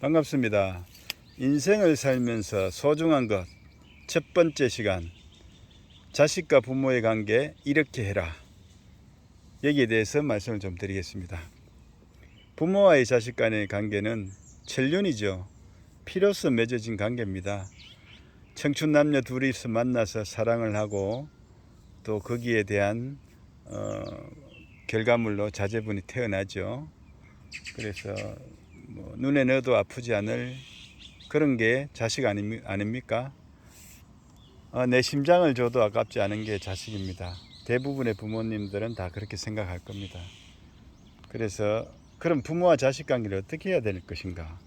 반갑습니다. 인생을 살면서 소중한 것 첫 번째 시간 자식과 부모의 관계 이렇게 해라 여기에 대해서 말씀을 좀 드리겠습니다. 부모와의 자식 간의 관계는 천륜이죠. 피로서 맺어진 관계입니다. 청춘 남녀 둘이서 만나서 사랑을 하고 또 거기에 대한 어, 결과물로 자제분이 태어나죠. 그래서 뭐 눈에 넣어도 아프지 않을 그런 게 자식 아닙니- 아닙니까? 어, 내 심장을 줘도 아깝지 않은 게 자식입니다. 대부분의 부모님들은 다 그렇게 생각할 겁니다. 그래서 그럼 부모와 자식 관계를 어떻게 해야 될 것인가?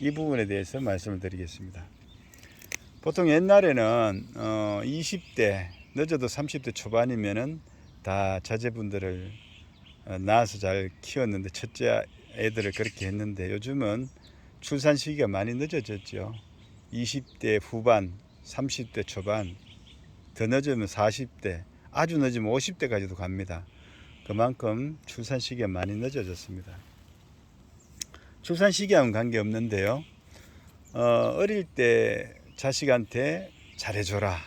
이 부분에 대해서 말씀을 드리겠습니다. 보통 옛날에는 어, 20대 늦어도 30대 초반이면은 다 자제분들을 어, 낳아서 잘 키웠는데 첫째 애들을 그렇게 했는데 요즘은 출산 시기가 많이 늦어졌죠. 20대 후반, 30대 초반, 더 늦으면 40대, 아주 늦으면 50대까지도 갑니다. 그만큼 출산 시기가 많이 늦어졌습니다. 출산 시기하고는 관계없는데요. 어, 어릴 때 자식한테 잘해줘라.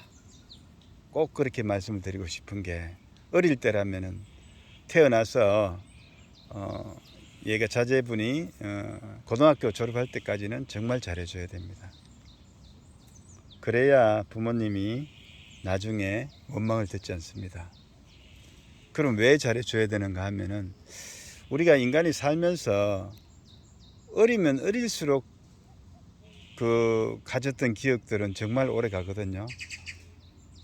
꼭 그렇게 말씀을 드리고 싶은 게 어릴 때라면은 태어나서 어, 얘가 자제분이 어, 고등학교 졸업할 때까지는 정말 잘해줘야 됩니다. 그래야 부모님이 나중에 원망을 듣지 않습니다. 그럼 왜 잘해줘야 되는가 하면은 우리가 인간이 살면서 어리면 어릴수록 그 가졌던 기억들은 정말 오래 가거든요.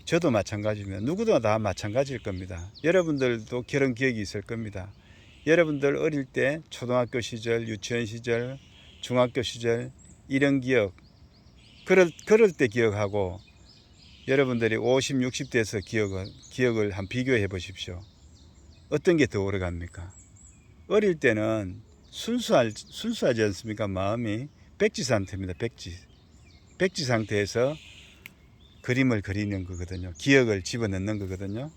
저도 마찬가지면 누구도 다 마찬가지일 겁니다. 여러분들도 그런 기억이 있을 겁니다. 여러분들 어릴 때 초등학교 시절, 유치원 시절, 중학교 시절 이런 기억 그럴 그럴 때 기억하고 여러분들이 50, 60대에서 기억을 기억을 한 비교해 보십시오. 어떤 게 더 오래 갑니까? 어릴 때는 순수할 순수하지 않습니까? 마음이 백지 상태입니다. 백지. 백지 상태에서 그림을 그리는 거거든요. 기억을 집어넣는 거거든요.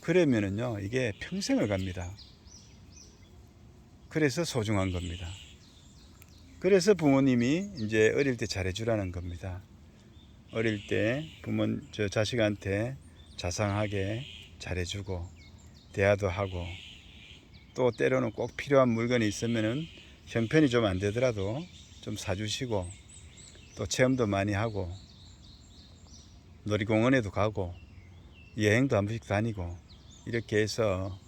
그러면은요, 이게 평생을 갑니다. 그래서 소중한 겁니다. 그래서 부모님이 이제 어릴 때 잘해주라는 겁니다. 어릴 때 부모, 저 자식한테 자상하게 잘해주고, 대화도 하고, 또 때로는 꼭 필요한 물건이 있으면은 형편이 좀 안 되더라도 좀 사주시고, 또 체험도 많이 하고, 놀이공원에도 가고, 여행도 한 번씩 다니고, 이렇게 해서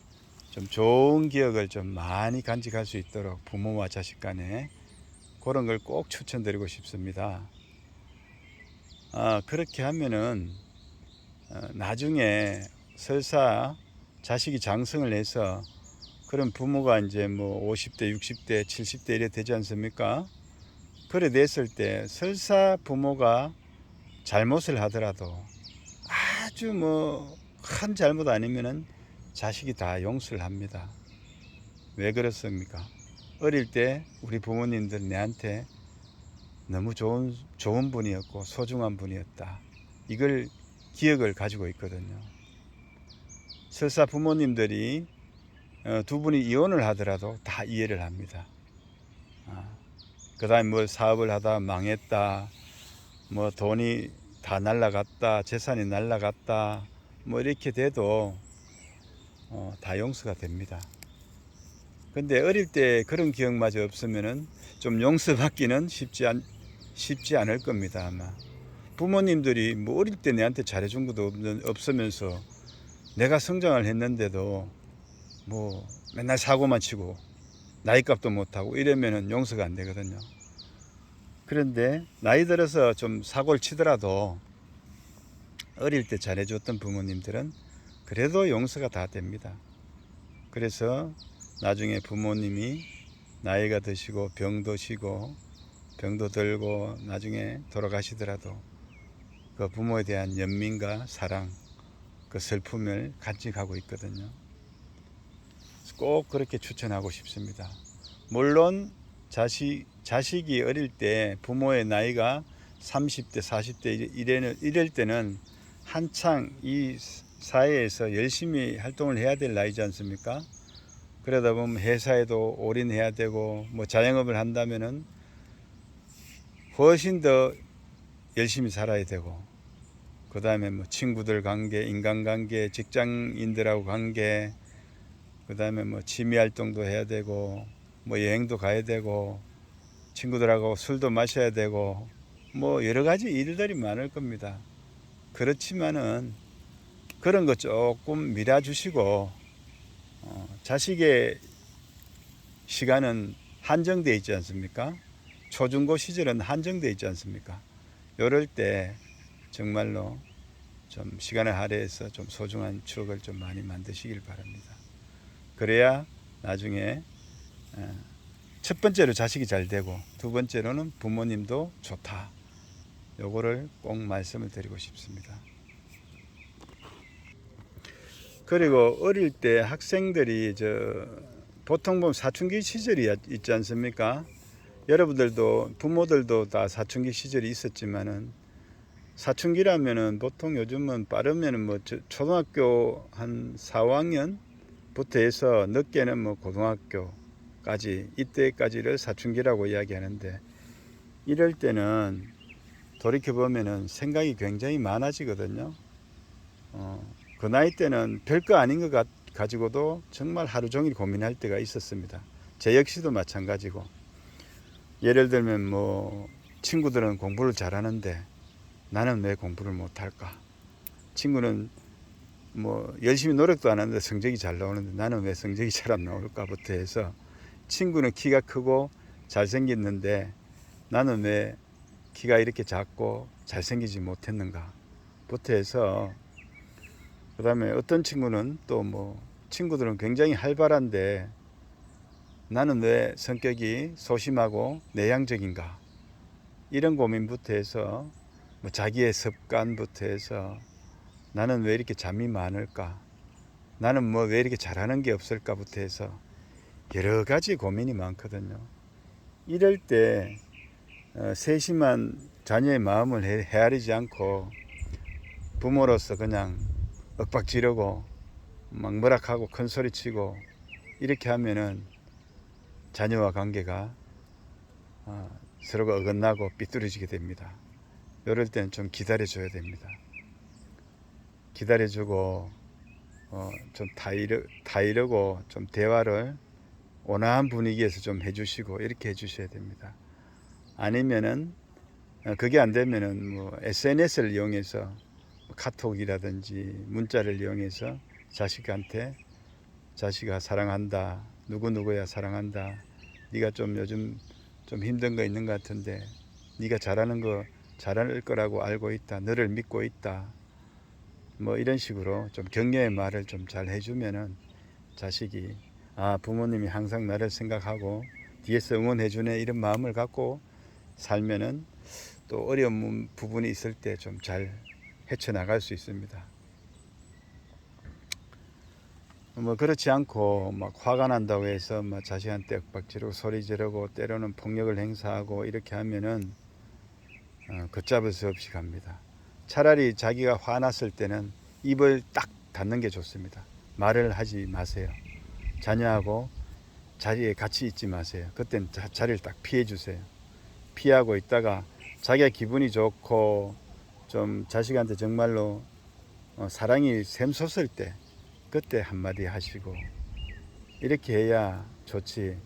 좀 좋은 기억을 좀 많이 간직할 수 있도록 부모와 자식 간에 그런 걸 꼭 추천드리고 싶습니다. 아, 그렇게 하면은 어, 나중에 설사 자식이 장성을 해서 그런 부모가 이제 뭐 50대, 60대, 70대 이래 되지 않습니까? 그래 됐을 때 설사 부모가 잘못을 하더라도 아주 뭐 큰 잘못 아니면은 자식이 다 용서를 합니다. 왜 그렇습니까? 어릴 때 우리 부모님들 내한테 너무 좋은 좋은 분이었고 소중한 분이었다. 이걸 기억을 가지고 있거든요. 설사 부모님들이 어, 두 분이 이혼을 하더라도 다 이해를 합니다. 아, 그다음에 뭐 사업을 하다 망했다, 뭐 돈이 다 날라갔다, 재산이 날라갔다, 뭐 이렇게 돼도 어, 다 용서가 됩니다. 근데 어릴 때 그런 기억마저 없으면은 좀 용서받기는 쉽지 않 쉽지 않을 겁니다 아마 부모님들이 뭐 어릴 때 내한테 잘해준 것도 없으면서 내가 성장을 했는데도 뭐 맨날 사고만 치고 나이값도 못하고 이러면은 용서가 안 되거든요 그런데 나이 들어서 좀 사고를 치더라도 어릴 때 잘해줬던 부모님들은 그래도 용서가 다 됩니다. 그래서 나중에 부모님이 나이가 드시고 병도 시고 병도 들고 나중에 돌아가시더라도 그 부모에 대한 연민과 사랑 그 슬픔을 간직하고 있거든요. 꼭 그렇게 추천하고 싶습니다. 물론 자식 자식이 어릴 때 부모의 나이가 30대, 40대 이래, 이럴 때는 한창 이 사회에서 열심히 활동을 해야 될 나이지 않습니까? 그러다 보면 회사에도 올인해야 되고 뭐 자영업을 한다면은 훨씬 더 열심히 살아야 되고 그 다음에 뭐 친구들 관계, 인간관계, 직장인들하고 관계, 그 다음에 뭐 취미 활동도 해야 되고 뭐 여행도 가야 되고 친구들하고 술도 마셔야 되고 뭐 여러 가지 일들이 많을 겁니다. 그렇지만은 그런 거 조금 밀어주시고 어, 자식의 시간은 한정돼 있지 않습니까? 초중고 시절은 한정돼 있지 않습니까? 이럴 때 정말로 좀 시간을 할애해서 좀 소중한 추억을 좀 많이 만드시길 바랍니다. 그래야 나중에 어, 첫 번째로 자식이 잘 되고 두 번째로는 부모님도 좋다. 요거를 꼭 말씀을 드리고 싶습니다. 그리고 어릴 때 학생들이 저 보통 보면 사춘기 시절이 있지 않습니까? 여러분들도 부모들도 다 사춘기 시절이 있었지만은 사춘기라면은 보통 요즘은 빠르면은 뭐 저- 초등학교 한 4, 5학년부터 해서 늦게는 뭐 고등학교까지 이때까지를 사춘기라고 이야기하는데 이럴 때는 돌이켜 보면은 생각이 굉장히 많아지거든요. 어, 그 나이 때는 별거 아닌 것 같, 가지고도 정말 하루 종일 고민할 때가 있었습니다. 제 역시도 마찬가지고 예를 들면 뭐 친구들은 공부를 잘하는데 나는 왜 공부를 못할까? 친구는 뭐 열심히 노력도 안 하는데 성적이 잘 나오는데 나는 왜 성적이 잘 안 나올까부터 해서 친구는 키가 크고 잘생겼는데 나는 왜 키가 이렇게 작고 잘생기지 못했는가부터 해서 그 다음에 어떤 친구는 또 뭐 친구들은 굉장히 활발한데 나는 왜 성격이 소심하고 내향적인가? 이런 고민부터 해서 뭐 자기의 습관부터 해서 나는 왜 이렇게 잠이 많을까? 나는 뭐 왜 이렇게 잘하는 게 없을까부터 해서 여러 가지 고민이 많거든요. 이럴 때 어, 세심한 자녀의 마음을 헤- 헤아리지 않고 부모로서 그냥 윽박 지르고 막 뭐락하고 큰 소리 치고 이렇게 하면은 자녀와 관계가 어, 서로가 어긋나고 삐뚤어지게 됩니다. 이럴 때는 좀 기다려줘야 됩니다. 기다려주고 어, 좀 타이르, 타이르고 좀 대화를 온화한 분위기에서 좀 해주시고 이렇게 해주셔야 됩니다. 아니면은 어, 그게 안 되면은 뭐 SNS를 이용해서 카톡이라든지 문자를 이용해서 자식한테 자식아 사랑한다. 누구 누구야 사랑한다. 네가 좀 요즘 좀 힘든 거 있는 것 같은데 네가 잘하는 거 잘할 거라고 알고 있다. 너를 믿고 있다. 뭐 이런 식으로 좀 격려의 말을 좀 잘 해주면은 자식이 아 부모님이 항상 나를 생각하고 뒤에서 응원해 주네. 이런 마음을 갖고 살면은 또 어려운 부분이 있을 때 좀 잘 헤쳐나갈 수 있습니다. 뭐 그렇지 않고 막 화가 난다고 해서 막 자식한테 윽박지르고 소리 지르고 때로는 폭력을 행사하고 이렇게 하면은 어, 걷잡을 수 없이 갑니다. 차라리 자기가 화났을 때는 입을 딱 닫는 게 좋습니다. 말을 하지 마세요. 자녀하고 자리에 같이 있지 마세요. 그땐 자, 자리를 딱 피해 주세요. 피하고 있다가 자기가 기분이 좋고 좀 자식한테 정말로 어, 사랑이 샘솟을 때 그때 한마디 하시고 이렇게 해야 좋지.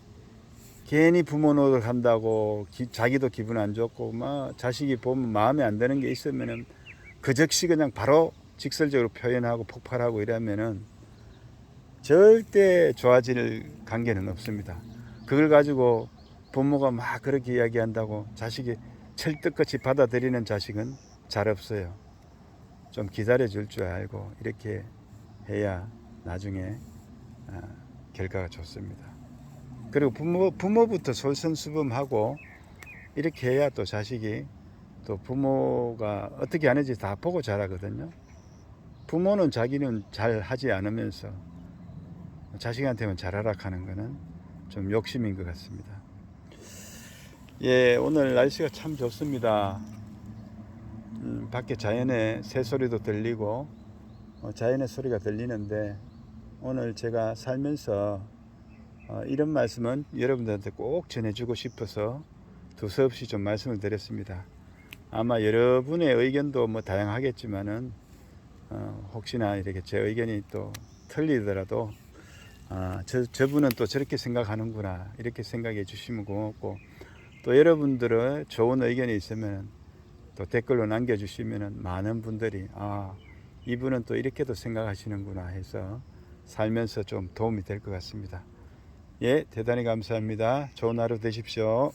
괜히 부모 노릇 한다고 기- 자기도 기분 안 좋고 막 자식이 보면 마음에 안 드는 게 있으면은 그 즉시 그냥 바로 직설적으로 표현하고 폭발하고 이러면은 절대 좋아질 관계는 없습니다. 그걸 가지고 부모가 막 그렇게 이야기한다고 자식이 철떡같이 받아들이는 자식은 잘 없어요. 좀 기다려 줄 줄 알고 이렇게 해야 나중에 아, 결과가 좋습니다. 그리고 부모, 부모부터 솔선수범하고 이렇게 해야 또 자식이 또 부모가 어떻게 하는지 다 보고 자라거든요. 부모는 자기는 잘 하지 않으면서 자식한테만 잘하라 하는 거는 좀 욕심인 것 같습니다. 예, 오늘 날씨가 참 좋습니다. 음, 밖에 자연의 새소리도 들리고 어, 자연의 소리가 들리는데 오늘 제가 살면서 어, 이런 말씀은 여러분들한테 꼭 전해주고 싶어서 두서없이 좀 말씀을 드렸습니다. 아마 여러분의 의견도 뭐 다양하겠지만은 어, 혹시나 이렇게 제 의견이 또 틀리더라도 아, 저, 저분은 또 저렇게 생각하는구나 이렇게 생각해 주시면 고맙고 또 여러분들의 좋은 의견이 있으면 또 댓글로 남겨주시면 많은 분들이 아 이분은 또 이렇게도 생각하시는구나 해서 살면서 좀 도움이 될 것 같습니다. 예, 대단히 감사합니다. 좋은 하루 되십시오.